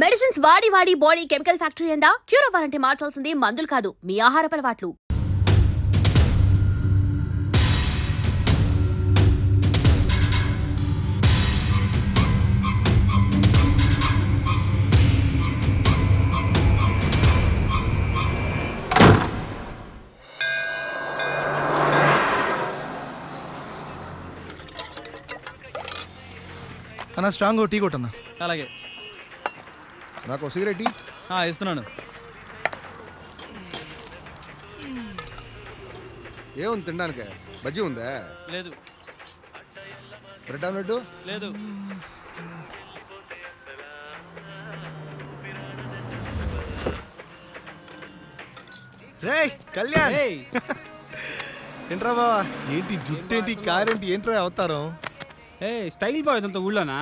Medicines వాడి వాడి body chemical factory అయిందా క్యూర్ అవ్వాలంటే మార్చాల్సింది మందులు కాదు మీ ఆహారపు అలవాట్లు. అన్న స్ట్రాంగ్ టీ కొట్టన్నా. అలాగే. నాకు సిగరెట్ ఇస్తున్నాను. ఏముంది తినడానికి? బజ్జీ ఉందా? లేదు. Bread omelette? లేదు. రే కళ్యాణ్. ఏయ్, ఏంట్రా బావా? ఏంటి జుట్టేంటి కారేంటి ఏంట్రా అవతారం? ఏయ్ స్టైల్ బాయ్ ఇదంతా ఊళ్ళోనా?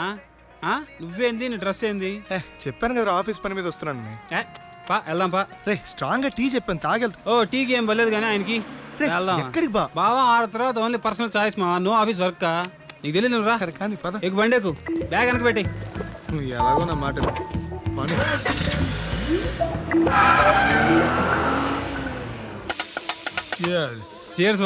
నువ్వేంది? నీ డ్రెస్ ఏంది? ఏ, చెప్పాను కదా ఆఫీస్ పని మీద వస్తున్నాను. ఏ, పా వెళ్దాం పా. రే స్ట్రాంగ్గా టీ చెప్పాను తాగెళ్తా. ఓ టీకి ఏం పర్లేదు కానీ ఆయనకి. రే, వెళ్దాం. ఎక్కడికి బా? బావా ఆరు తర్వాత ఓన్లీ పర్సనల్ చాయిస్ మా నో ఆఫీస్ వర్క్ నీకు తెలియదు నువ్వు రా సరే కానీ పద. ఎక్కు బండి ఎక్కు బ్యాగ్ వెనక పెట్టి. నువ్వు ఎలాగో నా మాట విను. పని. Cheers. చేర్స్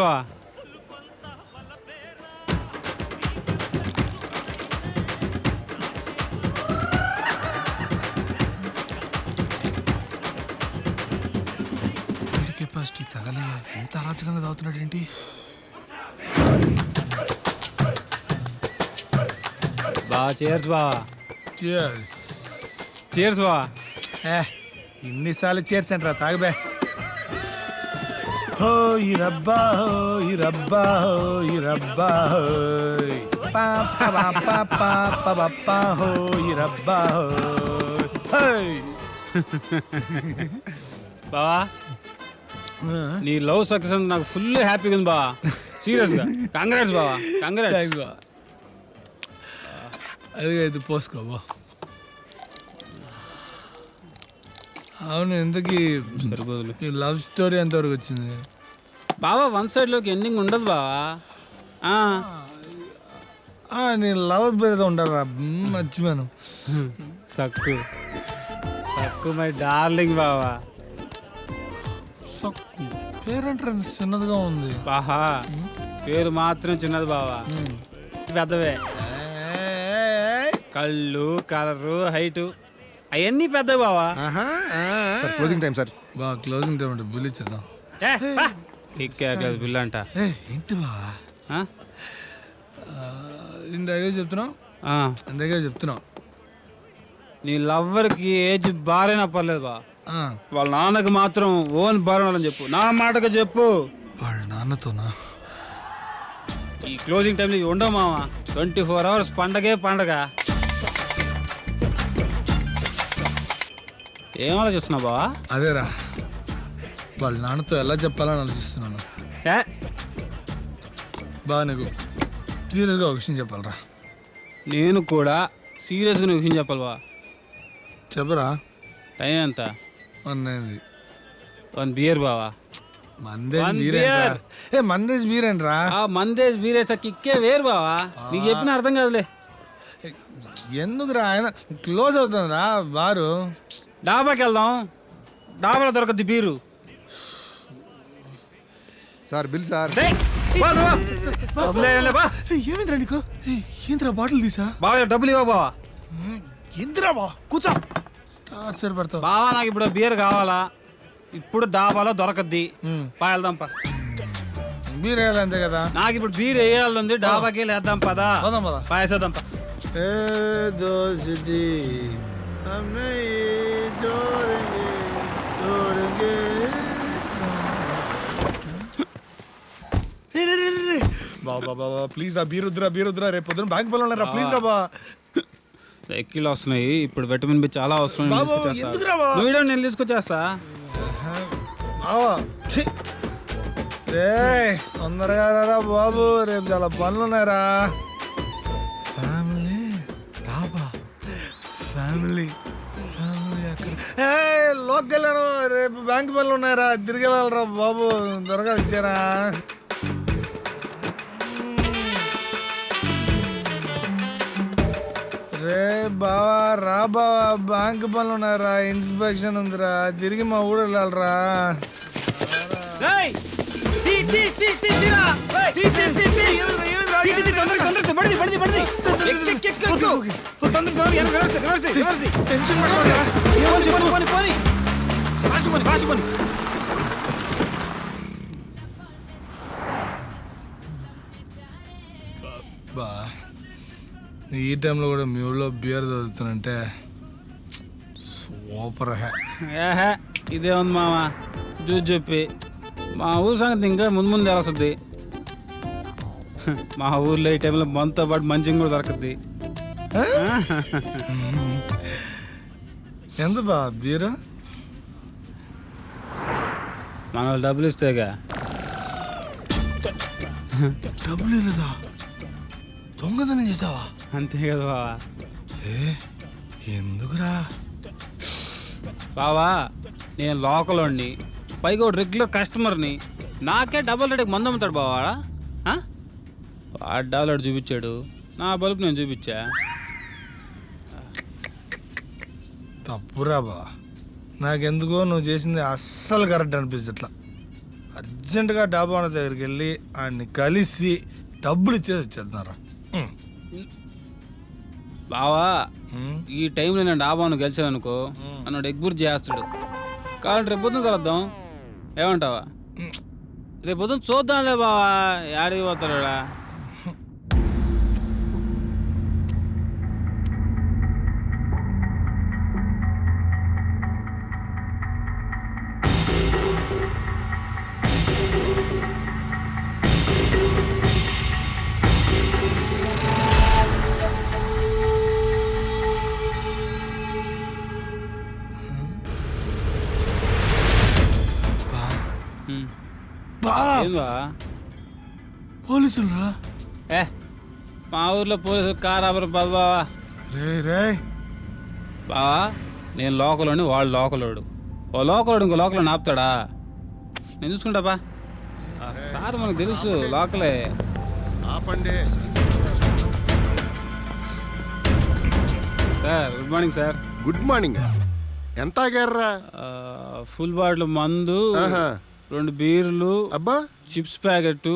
అన్నయ్య ఇంత అరాచకంగా తాగుతున్నాడు ఏంటి? బా చేర్స్ బా. చేర్స్ చేర్స్ బా. ఏ ఇన్నిసార్లు చేర్స్ అంటారా తాగబే ఈ రబ్బా హో ఈ రబ్బా హో ఈ పా పా పా పా పా రబ్బా హోయ్. హోయ్. బావా నీ లవ్ సక్సెస్ నాకు ఫుల్ హ్యాపీగా ఉంది బావా. సీరియస్గా కంగ్రాట్స్ బావా కంగ్రాట్స్ బా. అది అయితే పోసుకోబో అవును ఇంతకీ ఈ లవ్ స్టోరీ ఎంతవరకు వచ్చింది? బావా వన్ సైడ్లోకి ఎండింగ్ ఉండదు బావా. నేను లవర్ ఉండాలరా. మ్మ్, మర్చిపోయాను. సక్కు. సక్కు మై డార్లింగ్ బావా. సక్కు. ఎంత చిన్నదిగా ఉంది? బాహా పేరు మాత్రం చిన్నది బావా. పెద్దవే. కళ్ళు కలరు హైటు అవన్నీ పెద్దవి బావా. Sir closing time sir. బా క్లోజింగ్ టైం అంటే బిల్ ఇచ్చేద్దాం. బిల్లు అంట. ఏ ఏంటి బా ఆ? ఇందాకే చెప్తున్నావు? ఆ, ఇందాకే చెప్తున్నావు. నీ లవ్వర్కి ఏజ్ బారైనా పర్లేదు బా వాళ్ళ నాన్నకి మాత్రం ఓన్ బారని చెప్పు. నా మాటకు చెప్పు. వాళ్ళ నాన్నతోనా? ఈ క్లోజింగ్ టైంలో ఇవి ఉండవు మామ ట్వంటీ ఫోర్ అవర్స్ పండగే పండగ. ఏం ఆలోచిస్తున్నావు బావా? అదేరా. వాళ్ళ నాన్నతో ఎలా చెప్పాలని ఆలోచిస్తున్నాను. ఏ? బా నీకు సీరియస్గా ఒక విషయం చెప్పాలరా. నేను కూడా సీరియస్గా విషయం చెప్పాలి బా చెప్పరా? టైం ఎంత? అన్నది. వన్ బియర్ బావా? మందేజ్ One బీరేంట్రా? beer. ఏ మందేజ్ బీరేంట్రా? ఆ మందేజ్ బీరేసా కిక్కే వేరు బావా. నీకు చెప్పిన అర్థం కాదులే. ఎందుకురా ఆయన? క్లోజ్ అవుతుందిరా బారు. డాబాకి వెళ్దాం. డాబాలో దొరకద్ది బీరు. Sir bill sir. డేయ్, బా, బా. డబ్బులు ఏం లే, బా. ఏమైందిరా నీకు? ఏంద్రా బాటిల్ తీసా? బావా డబ్బులు ఇవ్వ బావా. ఎందిరా బా? కూర్చో. టార్చర్ పెడతావు బావా నాకు ఇప్పుడు బీర్ కావాలా ఇప్పుడు డాబాలో దొరకద్ది బా వెళ్దాం పా బీర్ వేయాలి అంతే కదా నాకు ఇప్పుడు బీర్ వేయాలంది డాబాకి వేద్దాం పదా పోదాం పద పాయేసేద్దాం పా ఏ దోస్తి हमने ये जोड़ेंगे जोड़ेंगे రే, రే, రే, రే, రే. బా బా బా బా ప్లీజ్ రా బీర్ వద్దురా బీర్ వద్దురా రేపు పొద్దున బ్యాంక్ పనులు ఉన్నారా ప్లీజ్ రా బా ఎక్కిలు వస్తున్నాయి. ఇప్పుడు విటమిన్ బి చాలా అవసరం నేను తీసుకొచ్చేస్తా. నువ్వు నేను తీసుకొచ్చేస్తా. బావా ఛీ. రే తొందరగా బాబు రేపు చాలా పనులు ఉన్నాయిరా. ఫ్యామిలీ డాబా. ఫ్యామిలీ ఫ్యామిలీ అక్కడ. లోకి వెళ్ళాను రేపు బ్యాంక్ పనులు ఉన్నాయిరా తిరిగి వెళ్ళాలిరా బాబు. త్వరగా ఇచ్చారా రే బావా రా బావా బ్యాంక్ పనులు ఉన్నారా ఇన్స్పెక్షన్ ఉందిరా. తిరిగి మా ఊరు వెళ్ళాలరా. టెన్షన్ బా ఈ టైంలో కూడా మీ ఊళ్ళో బియర్ చదువుతానంటే సూపర్ హ్యా ఏహే ఇదే ఉంది మామ చూసి చెప్పి మా ఊరు సంగతి ఇంకా ముందు ముందు తెలుస్తుంది. మా ఊర్లో ఈ టైంలో మనతో పాటు మంచిగా కూడా దొరకద్ది. ఎంత బా బీరు మన వాళ్ళు డబ్బులు ఇస్తేగా. డబ్బులు లేదా దొంగతనం చేసావా? అంతే కదా బావా. ఏ? ఎందుకురా? బావా నేను లోకల్ వాడిని పైగా ఒక రెగ్యులర్ కస్టమర్ని నాకే డబల్ రేటుకి మందు అమ్ముతాడు బావాడా ఆ? వాడు డబల్ చూపించాడు. నా బల్బు నేను చూపించా. తప్పురా బా నాకెందుకో నువ్వు చేసింది అస్సలు కరెక్ట్ అనిపించట్లా అర్జెంటుగా డాబా దగ్గరికి వెళ్ళి ఆయన్ని కలిసి డబ్బులు ఇచ్చేసి వచ్చేస్తున్నారా. బావా. ఈ టైంలో నేను డాబాను గెలిచాను అనుకో నన్ను ఎగ్బుర్ చేస్తాడు. కాబట్టి రేపు పొద్దున కలుద్దాం. ఏమంటావా? రేపు పొద్దున చూద్దాంలే బావా యాడికి పోతాడు ఏంది పోలీసులు రా. ఏ మా ఊర్లో పోలీసు కారాబరు బావా. రే రే. బావా నేను లోకలోని వాడు లోకలోడు. ఓ లోకలోడు ఇంకో లోకల్ ఆపుతాడా నేను చూసుకుంటా బా. ఆ సార్ మనకు తెలుసు లోకలే. ఆపండి. Sir good morning sir. Good morning. ఎంత ఆగారా ఫుల్ బాటిల్ మందు ఆహా. రెండు బీర్లు అబ్బా. చిప్స్ ప్యాకెట్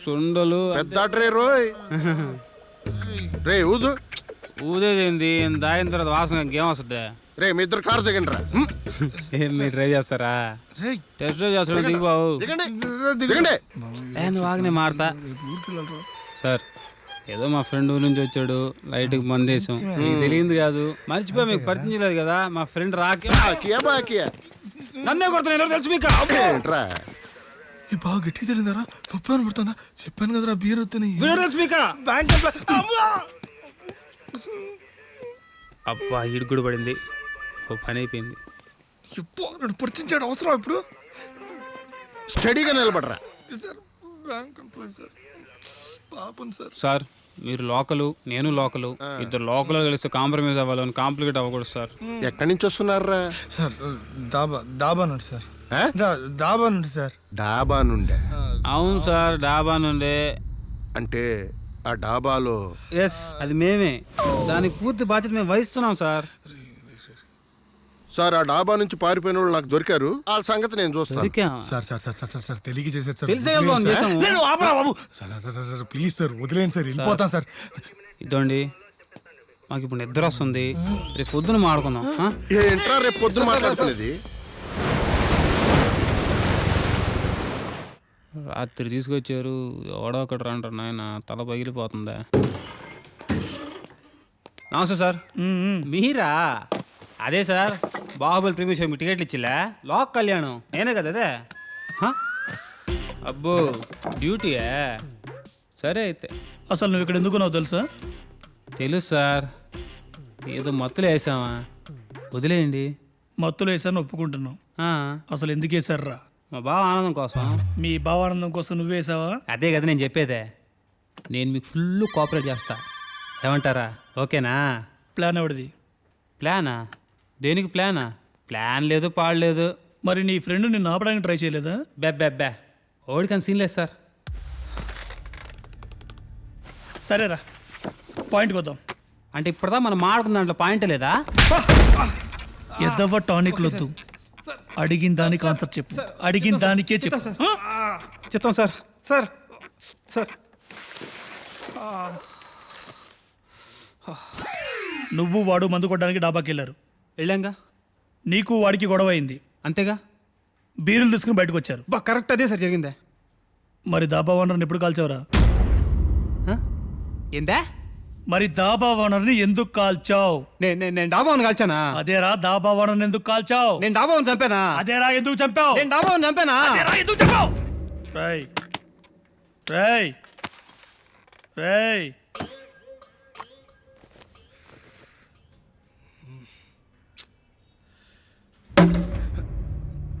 సొండలు పెద్ద రే రోయ్. రే ఊదు. ఊదేదేంది? దాగిన తర్వాత వాసన ఇంకేం వస్తుంది. రే మీ ఇద్దరు కారు దిగండి రా హ్మ్. ఏం మీరు ట్రై చేస్తారా? టెస్ట్ డ్రైవ్ చేస్తాడు దిగు బాబు. దిగండి. నువ్వు ఆగనే మాడతా సార్ ఏదో మా ఫ్రెండ్ ఊరి నుంచి వచ్చాడు. లైట్కి మందేశం మీకు తెలియంది కాదు. మర్చిపోయి మీకు పరిచయం చేయలేదు కదా. మా ఫ్రెండ్ రాకే నన్నే కొడుతున్నా ఎవరో తెలుసు మీకు? ఏంట్రా? ఈ బాగా గట్టిగా తెలియదారా. పప్పు అని పడుతున్నా చెప్పాను కదరా బీర్ వస్తున్నాయి వీడు తెలుసు మీకు? బ్యాంక్ అబ్బా ఈడు కూడా పడింది. ఓ పని అయిపోయింది. ఎప్పుడు నన్ను పొడిచించాడు అవసరం ఇప్పుడు? స్టడీగా నిలబడరా. సార్ బ్యాంక్ ఎంప్లాయీ సార్ పాపం సార్ సార్ మీరు లోకలు నేను లోకలు ఇద్దరు లోకల్ కలిస్తే కాంప్రమైజ్ అవ్వాలని కాంప్లికేట్ అవ్వకూడదు సార్. ఎక్కడి నుంచి వస్తున్నారా సార్ దాబా దాబా నుండి సార్. ఆ? దా- దాబా నుండి సార్. డాబా నుండే? అవును సార్ డాబా నుండి. అంటే ఆ డాబాలో ఎస్ అది మేమే. దానికి పూర్తి బాధ్యత మేము వహిస్తున్నాం సార్. సార్ ఆ డాబా నుంచి పారిపోయిన వాళ్ళు నాకు దొరికారు వాళ్ళ సంగతి నేను చూస్తాను. Sir sir sir sir sir sir తెలియక చేసేది సార్ తెలిసే కదా బాబు వదిలేయండి సార్. చేసాము. లేదు, ఆపరా బాబు sir sir sir sir please sir వదిలేండి సార్ వెళ్ళిపోతాం సార్ ఇదండి మాకు ఇప్పుడు నిద్ర వస్తుంది రేపు పొద్దున మాడుకుందాం ఆ? ఏంట్రా రేపు పొద్దున మాట్లాడుతున్నది రాత్రి తీసుకొచ్చారు ఎవడో ఒకటి రంటారు నాయన తల పగిలిపోతుందా నమస్తే సార్ మీరా అదే సార్ బాహుబలి ప్రీమియర్ షో మీకు టికెట్లు ఇచ్చిలే లాక్ కళ్యాణం. నేనే కదా అదే? హ? అబ్బో డ్యూటీయా సరే అయితే. అసలు నువ్వు ఇక్కడ ఎందుకున్నావు తెలుసా? తెలుసు సార్. ఏదో మత్తులు వేసామా వదిలేయండి. మత్తులో వేసాను ఒప్పుకుంటున్నావు. ఆ, అసలు ఎందుకు వేసారా మా బావ ఆనందం కోసం. మీ భావానందం కోసం నువ్వు వేసావా? అదే కదా నేను చెప్పేదే. నేను మీకు ఫుల్ కోఆపరేట్ చేస్తా. ఏమంటారా? ఓకేనా? ప్లాన్ ఎవడిది ప్లానా? దేనికి ప్లానా? ప్లాన్ లేదు పాడలేదు మరి నీ ఫ్రెండ్ నిన్ను ఆపడానికి ట్రై చేయలేదా? బెబ్బెబ్బే ఓడికని సీన్ లేదు సార్. సరేరా. పాయింట్కి వద్దాం. అంటే ఇప్పుడుదా మనం మాడుకున్న దాంట్లో పాయింట్ లేదా? ఎదవ టానిక్ లొద్దు అడిగిన దానికి ఆన్సర్ చెప్పు. అడిగిన దానికే చెప్పు. చెప్తాం సార్. Sir sir. నువ్వు వాడు మందు కొట్టడానికి డాబాకి వెళ్ళారు. వెళ్ళాంగా? నీకు వాడికి గొడవ అయింది అంతేగా? బీరులు తీసుకుని బయటకు వచ్చారు బా కరెక్ట్ అదే సార్ జరిగిందే. మరి దాబా ఓనర్ని ఎప్పుడు కాల్చావురా? ఏందా? మరి దాబా ఓనర్ని ఎందుకు కాల్చావు? నేను నేను డాబాను కాల్చానా? అదేరా దాబా ఓనర్ని ఎందుకు కాల్చావు? నేను డాబాను చంపానా? అదేరా ఎందుకు చంపావు? నేను డాబాను చంపానా? అదేరా ఎందుకు చంపావు? రేయ్ రేయ్ రేయ్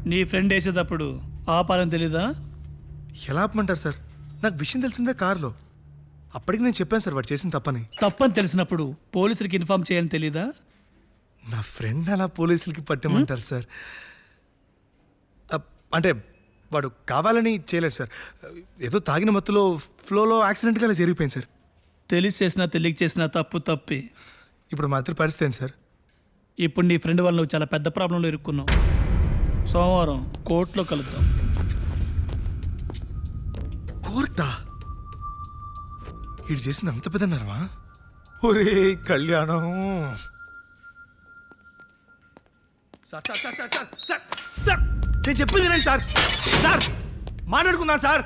నీ ఫ్రెండ్ వేసేటప్పుడు ఆపాలని తెలీదా? ఎలా ఆపమంటారు సార్? నాకు విషయం తెలిసిందే కారులో. అప్పటికి నేను చెప్పాను సార్ వాడు చేసిన తప్పని. తప్పని తెలిసినప్పుడు పోలీసులకి ఇన్ఫార్మ్ చేయాలని తెలీదా? నా ఫ్రెండ్ అలా పోలీసులకి పట్టమంటారు సార్. అంటే వాడు కావాలని చేయలేడు సార్. ఏదో తాగిన మత్తులో ఫ్లోలో యాక్సిడెంట్గా అలా జరిగిపోయింది సార్. తెలిసి చేసినా తెలియక చేసినా తప్పు తప్పి. ఇప్పుడు మా ఇద్దరి పరిస్థితి ఏంటి సార్? ఇప్పుడు నీ ఫ్రెండ్ వల్ల నువ్వు చాలా పెద్ద ప్రాబ్లంలో ఇరుక్కున్నావు. సోమవారం కోర్టులో కలుద్దాం. కోర్టా? ఇటు చేసింది అంత పెద్ద నరమా? ఒరే కళ్యాణం. Sir sir sir sir sir sir sir నేను చెప్పింది వినండి సార్. సార్ మాట్లాడుకుందాం సార్.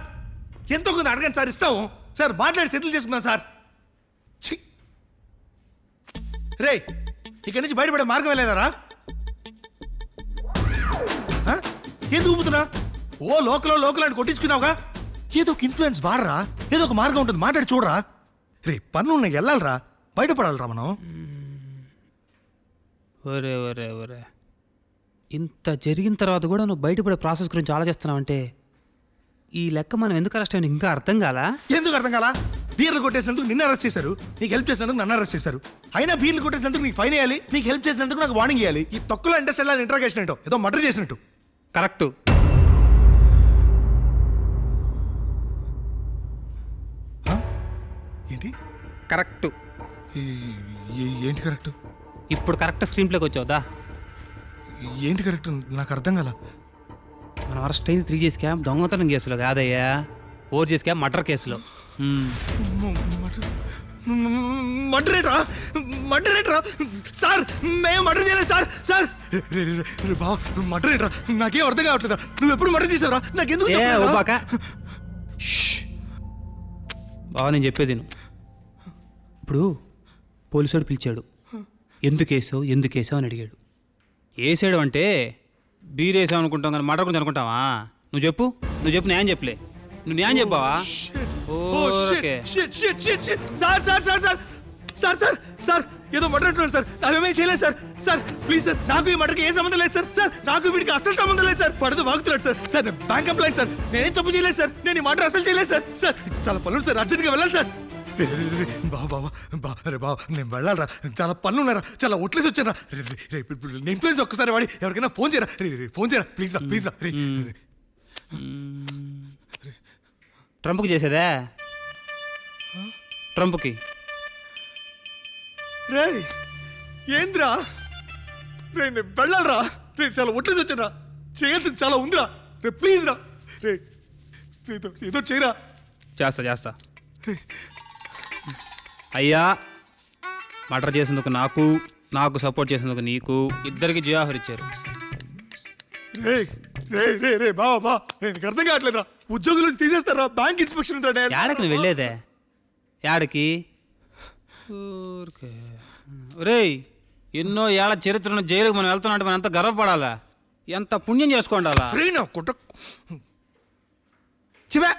ఎంతో కొంత అడగండి సార్ ఇస్తాము. సార్ మాట్లాడి సెటిల్ చేసుకుందాం సార్. ఛీ! రే ఇక్కడి నుంచి బయటపడే మార్గం వెళ్ళేదారా ఏది ఊపుతున్నా? ఓ లోకలో లోకల్ అని కొట్టించుకున్నావుగా? ఏదో ఒక ఇన్ఫ్లుయెన్స్ వాడరా? ఏదో ఒక మార్గం ఉంటుంది మాట్లాడి చూడరా? రే పనులు ఉన్నాయి వెళ్ళాలరా బయటపడాలరా మనం? ఒరే ఒరే ఒరే. ఇంత జరిగిన తర్వాత కూడా నువ్వు బయటపడే ప్రాసెస్ గురించి ఆలోచిస్తున్నావంటే ఈ లెక్క మనం ఎందుకు అరెస్ట్ అయ్యాను ఇంకా అర్థం కాలా? ఎందుకు అర్థం కాలా? బీర్లు కొట్టేసినందుకు నిన్ను అరెస్ట్ చేశారు. నీకు హెల్ప్ చేసినందుకు నన్ను అరెస్ట్ చేశారు. అయినా బీర్లు కొట్టేసినందుకు నీకు ఫైన్ వేయాలి నీకు హెల్ప్ చేసినందుకు నాకు వార్నింగ్ ఇవ్వాలి ఈ తొక్కులో ఇంట్రెస్ట్ ఇంట్రాగేషన్ ఏంటో? ఏదో మర్డర్ చేసినట్టు. కరెక్టు ఏంటి కరెక్టు ఏంటి కరెక్ట్ ఇప్పుడు కరెక్ట్ స్క్రీన్ ప్లేకి వచ్చావుదా ఏంటి కరెక్ట్ నాకు అర్థం కాల మనం అరెస్ట్ అయింది త్రీ చేసి క్యామ్ దొంగతనం కేసులో కాదయ్యా ఫోర్ చేసి క్యామ్ మర్డర్ కేసులో. మర్డరేట్రా మర్డరేట్రా సార్ మేము మర్డర్ చేయలేదు సార్. సార్ రే, రే, రే, రే, బావ మర్డరేట్రా నాకేం అర్థం కావట్లేదా? నువ్వు ఎప్పుడు మర్డర్ చేసావురా? నాకెందుకు ఏ చెప్పలేదురా? ఓబాక బావ నేను చెప్పేది విను. ఇప్పుడు పోలీసుడు పిలిచాడు. ఎందుకు వేసావు? ఎందుకు వేసావు? అని అడిగాడు. వేసాడు అంటే బీర్ వేసావు అనుకుంటాం కానీ మర్డర్ గురించి అనుకుంటావా? నువ్వు చెప్పు. నువ్వు చెప్పు న్యాయం చెప్పలే. నువ్వు న్యాయం చెప్పావా? ఓ okay. Sir sir sir sir. Sir sir sir ఏదో మర్డర్ అంటున్నాను సార్. అవేమీ చేయలేదు సార్. సార్ ప్లీజ్ సార్ నాకు ఈ మర్డర్కి ఏ సంబంధం లేదు సార్. సార్ నాకు వీడికి అసలు సంబంధం లేదు సార్. పడదు వాగుతున్నాడు సార్. సార్ నేను బ్యాంక్ ఎంప్లాయ్ సార్. నేనే తప్పు చేయలేదు సార్. నేను ఈ మర్డర్ అసలు చేయలేదు సార్. సార్ చాలా పనులు సార్. అర్జెంట్గా వెళ్ళాలి సార్. బావ బావ బా రే బావ నేను వెళ్ళాలరా. చాలా పనులు ఉన్నారా చాలా ఒట్లేసి వచ్చారా రే రే, ఇప్పుడు- నేను ప్లీజ్ ఒక్కసారి వాడి. ఎవరికైనా ఫోన్ చేయరా? రే రే, ఫోన్ చేయరా? ప్లీజ్ ప్లీజ్ రే రే. ట్రంప్కి చేసేదా? ట్రంప్కి. రే ఏంద్రా? రే నేను వెళ్ళాలరా. రే చాలా ఒట్లేసి వచ్చారా చేయాల్సింది చాలా ఉందిరా. రే ప్లీజ్ రా. రే ఏదో ఏదో చేయరా. చేస్తా చేస్తా. అయ్యా మర్డర్ చేసేందుకు నాకు నాకు సపోర్ట్ చేసేందుకు నీకు ఇద్దరికి జియాఫర్ ఇచ్చారు. రే రే రే రే బావా బా. నీకు అర్థం కావట్లేదురా. ఉద్యోగుల నుంచి తీసేస్తారా? బ్యాంక్ ఇన్స్పెక్షన్ ఉంటాడా యాడకి నువ్వు వెళ్ళేదే? యాడకి? ఊరికే. రేయ్ ఎన్నో ఏళ్ళ చరిత్రను జైలుకి మనం వెళ్తున్నట్టు మనం ఎంత గర్వపడాలా? ఎంత పుణ్యం చేసుకోండాలా? కుట్ట చివా!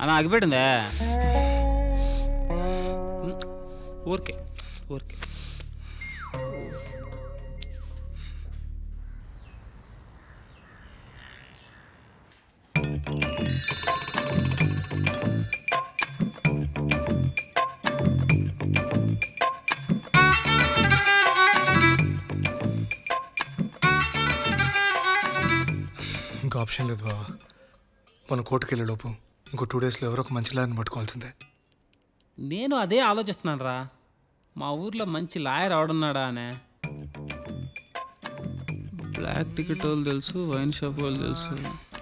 అని ఆగిపెట్టిందే? ఊరికే ఊరికే. ఇంకా ఆప్షన్ లేదు బావా. మన కోర్టుకు వెళ్ళే లోపు ఇంకో టూ డేస్లో ఎవరో ఒక మంచి లాయర్ని పట్టుకోవాల్సిందే. నేను అదే ఆలోచిస్తున్నాను రా మా ఊర్లో మంచి లాయర్ అవడున్నాడా అనే. బ్లాక్ టికెట్ వాళ్ళు తెలుసు వైన్ షాప్ వాళ్ళు తెలుసు.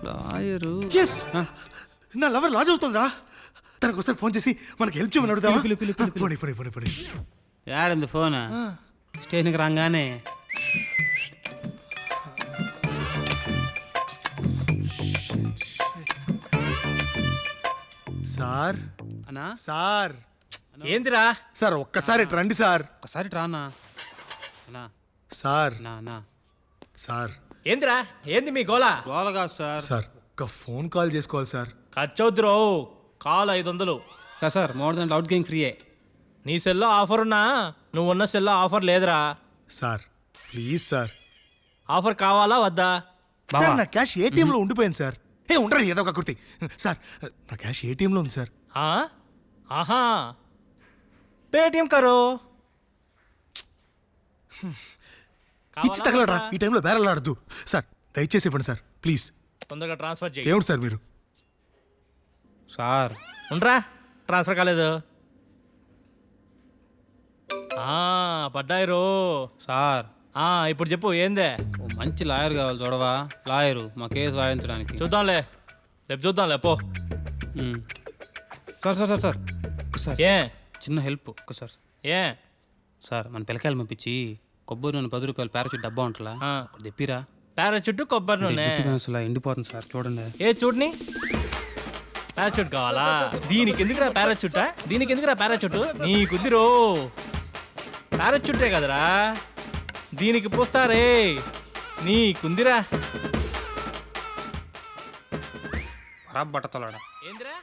లాయరు. ఎస్ నా లవర్ లాజ్ అవుతుందిరా. తనకు ఒకసారి ఫోన్ చేసి మనకి హెల్ప్ చేయమని అడుగుదామా? పోనీ పోనీ పోనీ పోనీ. యాడుంది ఫోన్? స్టేషన్కి రాగానే. సార్. అన్నా? సార్. ఏందిరా? సార్ ఒక్కసారి ఇటు రండి సార్. ఒకసారి రానా అన్నా. సార్. నా నా సార్. ఏందిరా? ఏంది మీ గోలా? గోల కాదు సార్. సార్ ఒక ఫోన్ కాల్ చేసుకోవాలి సార్. ఖర్చవుద్దురో కాల్ ఐదు వందలు కాదు సార్ మోర్ దాంట్లో అవుట్ గేమ్ ఫ్రీయే. నీ సెల్లో ఆఫర్ ఉన్నా నువ్వు ఉన్న సెల్లో ఆఫర్ లేదురా. Sir please sir. ఆఫర్ కావాలా వద్దా? సార్ నా క్యాష్ ఏటీఎంలో ఉండిపోయింది సార్. ఏ ఉండరు ఏదో ఒక కుర్తి. సార్ నా క్యాష్ ఏటీఎంలో ఉంది సార్? ఆహా. పేటిఎం కరో. ఇచ్చి తగలరా ఈ టైంలో బేరలాడద్దు సార్ దయచేసి ఇవ్వండి సార్. ప్లీజ్. తొందరగా ట్రాన్స్ఫర్ చేయి. ఏమిటి సార్ మీరు? సార్. ఉండరా ట్రాన్స్ఫర్ కాలేదు. పడ్డాయి రో. సార్. ఆ, ఇప్పుడు చెప్పు ఏందే ఓ మంచి లాయర్ కావాలి చూడవా లాయరు మా కేసు వాయించడానికి చూద్దాంలే రేపు చూద్దాంలే పో ఉమ్. సార్ సార్ సార్ సార్ ఒకసారి ఏ చిన్న హెల్ప్ ఒక్కసారి ఏ సార్ మన పిల్లకాయలు పంపించి కొబ్బరి నూనె పది రూపాయలు పారాచూట్ డబ్బా ఉంటుందా ఆ. ఒకటి తెప్పిరా పారాచుట్టు కొబ్బరి నూనె అసలు ఎండిపోతుంది సార్ చూడండి ఏ చూడని పారాచూట్ కావాలా దీనికి ఎందుకురా పారాచూటా దీనికి ఎందుకురా పారాచూట్ నీకుందిరో పారాచూటే కదరా దీనికి పోస్తారే నీకుందిరా బట్టతలాడా? ఏందిరా?